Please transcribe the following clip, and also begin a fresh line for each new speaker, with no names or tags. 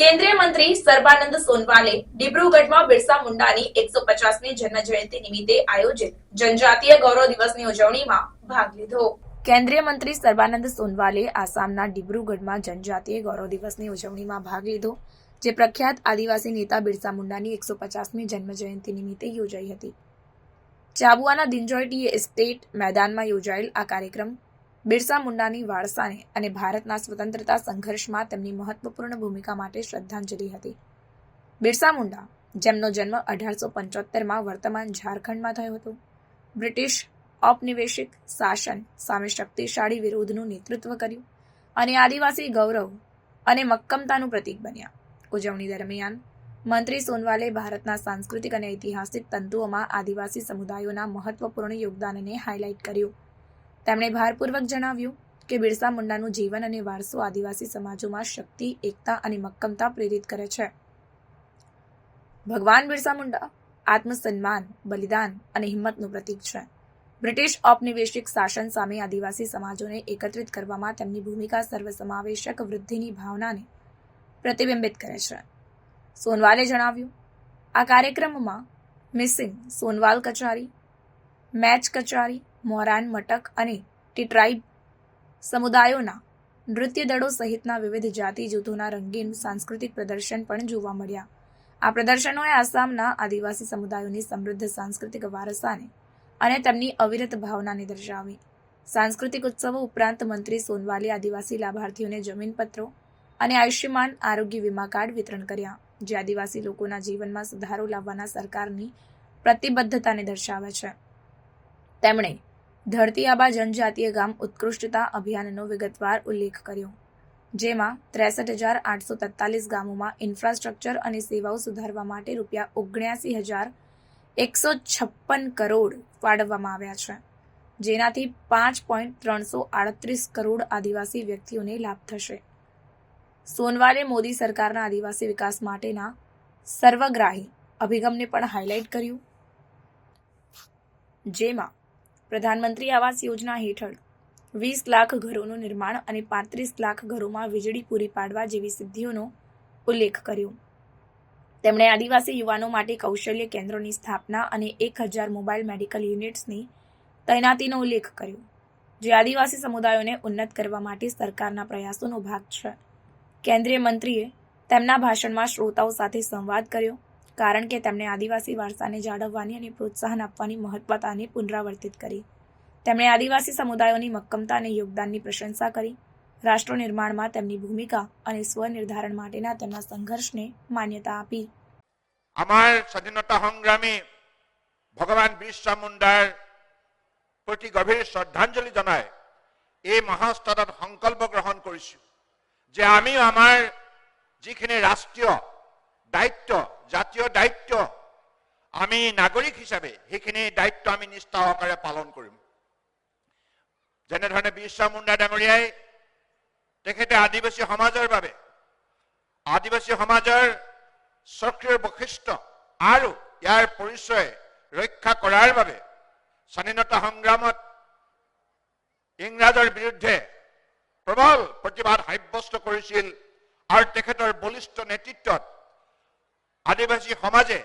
કેન્દ્રીય મંત્રી સર્બાનંદ સોનવાલે ડિબ્રુગઢમાં બિરસા મુંડાની એકસો પચાસમી જન્મ જયંતિ નિમિત્તે આયોજિત જનજાતીય ગૌરવ દિવસની ઉજવણીમાં ભાગ લીધો. કેન્દ્રીય મંત્રી સર્બાનંદ સોનવાલે આસામના ડિબ્રુગઢમાં જનજાતીય ગૌરવ દિવસની ઉજવણીમાં ભાગ લીધો, જે પ્રખ્યાત આદિવાસી નેતા બિરસા મુંડાની એકસો પચાસમી જન્મ જયંતિ નિમિત્તે યોજાઈ હતી. ચાબુઆના દિંજોય ટી એસ્ટેટ મેદાનમાં યોજાયેલ આ કાર્યક્રમ બિરસા મુંડાની વારસાને અને ભારતના સ્વતંત્રતા સંઘર્ષમાં તેમની મહત્વપૂર્ણ ભૂમિકા માટે શ્રદ્ધાંજલિ હતી. બિરસા મુંડા, જેમનો જન્મ અઢારસો પંચોતેરમાં વર્તમાન ઝારખંડમાં થયો હતો, બ્રિટિશ ઔપનિવેશિક શાસન સામે શક્તિશાળી વિરોધનું નેતૃત્વ કર્યું અને આદિવાસી ગૌરવ અને મક્કમતાનું પ્રતીક બન્યા. ઉજવણી દરમિયાન, મંત્રી સોનવાલે ભારતના સાંસ્કૃતિક અને ઐતિહાસિક તંતુઓમાં આદિવાસી સમુદાયોના મહત્વપૂર્ણ યોગદાનને હાઇલાઇટ કર્યું. તેમણે ભારપૂર્વક જણાવ્યું કે બિરસા મુંડાનું જીવન અને વારસો આદિવાસી સમાજોમાં શક્તિ, એકતા અને મક્કમતા પ્રેરિત કરે છે. ભગવાન બિરસા મુંડા આત્મસન્માન, બલિદાન અને હિંમતનું પ્રતીક છે. બ્રિટિશ ઔપનિવેશિક શાસન સામે આદિવાસી સમાજોને એકત્રિત કરવામાં તેમની ભૂમિકા સર્વસમાવેશક વૃદ્ધિની ભાવનાને પ્રતિબિંબિત કરે છે. સોનવાલે જણાવ્યું, આ કાર્યક્રમમાં મિસિંગ, સોનવાલ કચારી, મેચ કચારી મોરાન મટક અને ટીટ્રાઇબ સમુદાયોના નૃત્ય દળો સહિતના વિવિધ જાતિ જૂથોના રંગીન સાંસ્કૃતિક પ્રદર્શન પણ જોવા મળ્યા. આ પ્રદર્શનોએ આસામના આદિવાસી સમુદાયોની સમૃદ્ધ સાંસ્કૃતિક વારસાને અને તેમની અવિરત ભાવનાને દર્શાવી. સાંસ્કૃતિક ઉત્સવો ઉપરાંત મંત્રી સોનવાલે આદિવાસી લાભાર્થીઓને જમીનપત્રો અને આયુષ્યમાન આરોગ્ય વીમા કાર્ડ વિતરણ કર્યા, જે આદિવાસી લોકોના જીવનમાં સુધારો લાવવાના સરકારની પ્રતિબદ્ધતાને દર્શાવે છે. તેમણે ધરતી આબા જનજાતીય ગામ ઉત્કૃષ્ટતા અભિયાનનો વિગતવાર ઉલ્લેખ કર્યો, જેમાં ત્રેસઠ હજાર આઠસો તેતાલીસ ગામોમાં ઇન્ફ્રાસ્ટ્રક્ચર અને સેવાઓ સુધારવા માટે રૂપિયા ઓગણ્યાસી હજાર એકસો છપ્પન કરોડ ફાળવવામાં આવ્યા છે, જેનાથી પાંચ પોઈન્ટ ત્રણસો આડત્રીસ કરોડ આદિવાસી વ્યક્તિઓને લાભ થશે. સોનવારે મોદી સરકારના આદિવાસી વિકાસ માટેના સર્વગ્રાહી અભિગમને પણ હાઇલાઇટ કર્યું, જેમાં પ્રધાનમંત્રી આવાસ યોજના હેઠળ વીસ લાખ ઘરોનું નિર્માણ અને પાંત્રીસ લાખ ઘરોમાં વીજળી પૂરી પાડવા જેવી સિદ્ધિઓનો ઉલ્લેખ કર્યો. તેમણે આદિવાસી યુવાનો માટે કૌશલ્ય કેન્દ્રોની સ્થાપના અને એક હજાર મોબાઈલ મેડિકલ યુનિટ્સની તૈનાતીનો ઉલ્લેખ કર્યો, જે આદિવાસી સમુદાયોને ઉન્નત કરવા માટે સરકારના પ્રયાસોનો ભાગ છે. કેન્દ્રીય મંત્રીએ તેમના ભાષણમાં શ્રોતાઓ સાથે સંવાદ કર્યો કારણ કે તેમણે આદિવાસી વારસાને જાળવવાની અને પ્રોત્સાહન આપવાની મહત્વતાને પુનરાવર્તિત કરી તેમણે આદિવાસી સમુદાયોની મક્કમતા અને યોગદાનની પ્રશંસા કરી રાષ્ટ્ર નિર્માણમાં તેમની ભૂમિકા અને સ્વનિર્ધારણ માટેના તેમના સંઘર્ષને માન્યતા આપી
আমাৰ স্বাধীনতা সংগ্ৰামী ভগৱান বিৰচা মুণ্ডাৰ প্ৰতি গভীৰ শ্ৰদ্ধাঞ্জলি জনাই এই মহাস্থানত সংকল্প গ্ৰহণ কৰিছোঁ যে আমিও আমাৰ যিখিনি ৰাষ্ট্ৰীয় দায়িত্ব জাতীয় দায়িত্ব আমি নাগৰিক হিচাপে সেইখিনি দায়িত্ব আমি নিষ্ঠা সহকাৰে পালন কৰিম। যেনেধৰণে বিৰচা মুণ্ডা ডাঙৰীয়াই তেখেতে আদিবাসী সমাজৰ বাবে আদিবাসী সমাজৰ স্বকীয় বৈশিষ্ট্য আৰু ইয়াৰ পৰিচয় ৰক্ষা কৰাৰ বাবে স্বাধীনতা সংগ্ৰামত ইংৰাজৰ বিৰুদ্ধে প্ৰবল প্ৰতিবাদ সাব্যস্ত কৰিছিল আৰু তেখেতৰ বলিষ্ঠ নেতৃত্বত আদিবাসী সমাজে